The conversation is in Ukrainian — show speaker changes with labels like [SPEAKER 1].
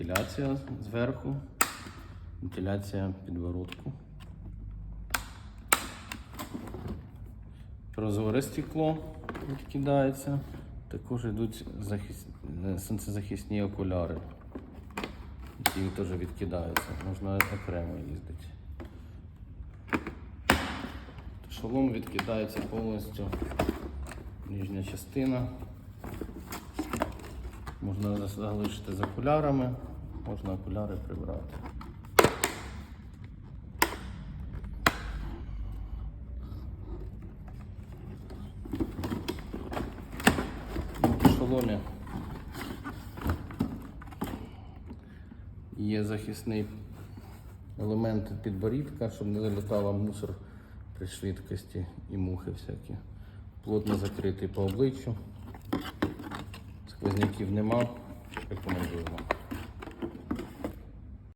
[SPEAKER 1] Вентиляція зверху, вентиляція підворотку. Прозоре стекло відкидається. Також йдуть захис... е, сонцезахисні окуляри, які теж відкидаються. Можна окремо їздити. Шолом відкидається повністю. Нижня частина. Можна залишити з окулярами, можна окуляри прибрати. Шоломі є захисний елемент підборідка, щоб не залітав мусор при швидкості і мухи всякі. Плотно закритий по обличчю. Сквозняків нема. Рекомендуємо.